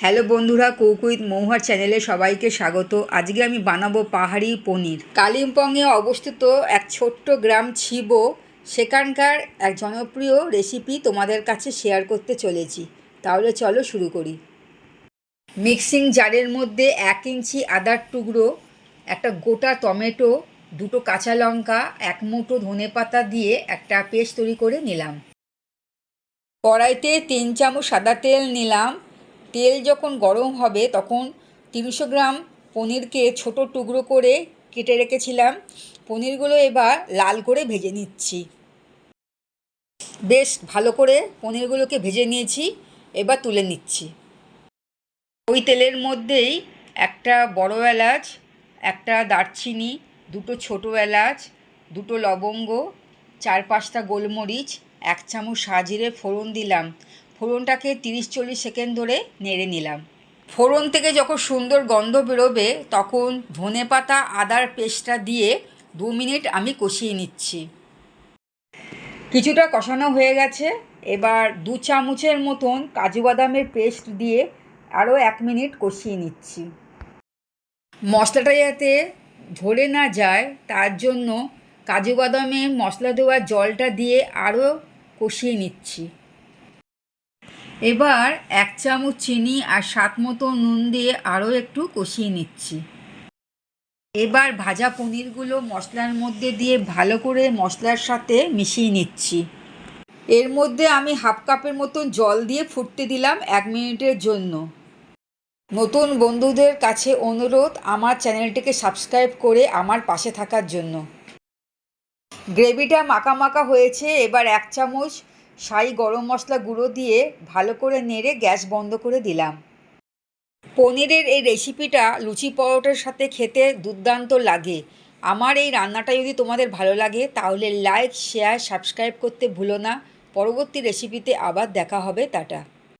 Hello বন্ধুরা কৌকুইত মৌহার চ্যানেলে সবাইকে স্বাগত। আজকে আমি বানাবো পাহাড়ি পনির। কালিম্পংয়ে অবস্থিত এক ছোট্ট গ্রাম ছিবো, সেখানকার এক জনপ্রিয় রেসিপি তোমাদের কাছে শেয়ার করতে চলেছি। তাহলে চলো শুরু করি। মিক্সিং জারের মধ্যে এক ইঞ্চি আদার টুকরো, একটা গোটা টমেটো, দুটো কাঁচা লঙ্কা, এক মুঠো ধনে পাতা দিয়ে একটা পেস্ট তৈরি করে নিলাম। কড়াইতে তিন চামচ সাদা তেল নিলাম। তেল যখন গরম হবে, তখন তিনশো গ্রাম পনিরকে ছোট টুকরো করে কেটে রেখেছিলাম। পনিরগুলো এবার লাল করে ভেজে নিচ্ছি। বেশ ভালো করে পনিরগুলোকে ভেজে নিয়েছি, এবার তুলে নিচ্ছি। ওই তেলের মধ্যেই একটা বড় এলাচ, একটা দারচিনি, দুটো ছোটো এলাচ, দুটো লবঙ্গ, চার পাঁচটা গোলমরিচ, এক চামচ সাজিরে ফোড়ন দিলাম। ফোড়নটাকে তিরিশ চল্লিশ সেকেন্ড ধরে নেড়ে নিলাম। ফোড়ন থেকে যখন সুন্দর গন্ধ বেরোবে, তখন ধনে পাতা, আদার পেস্টটা দিয়ে দু মিনিট আমি কষিয়ে নিচ্ছি। কিছুটা কষানো হয়ে গেছে। এবার দু চামচের মতন কাজু বাদামের পেস্ট দিয়ে আরও এক মিনিট কষিয়ে নিচ্ছি। মশলাটা যাতে ঝরে না যায়, তার জন্য কাজু বাদামে মশলা দেওয়ার জলটা দিয়ে আরও কষিয়ে নিচ্ছি। এবার এক চামচ চিনি আর স্বাদ মতো নুন দিয়ে আরও একটু কষিয়ে নিচ্ছি। এবার ভাজা পনিরগুলো মশলার মধ্যে দিয়ে ভালো করে মশলার সাথে মিশিয়ে নিচ্ছি। এর মধ্যে আমি হাফ কাপের মতন জল দিয়ে ফুটতে দিলাম এক মিনিটের জন্য। নতুন বন্ধুদের কাছে অনুরোধ, আমার চ্যানেলটিকে সাবস্ক্রাইব করে আমার পাশে থাকার জন্য। গ্রেভিটা মাখা মাখা হয়েছে, এবার এক চামচ সাই গরম মশলা গুঁড়ো দিয়ে ভালো করে নেড়ে গ্যাস বন্ধ করে দিলাম। পনিরের এই রেসিপিটা লুচি পরোটার সাথে খেতে দুর্দান্ত লাগে। আমার এই রান্নাটা যদি তোমাদের ভালো লাগে, তাহলে লাইক শেয়ার সাবস্ক্রাইব করতে ভুলো না। পরবর্তী রেসিপিতে আবার দেখা হবে, টাটা।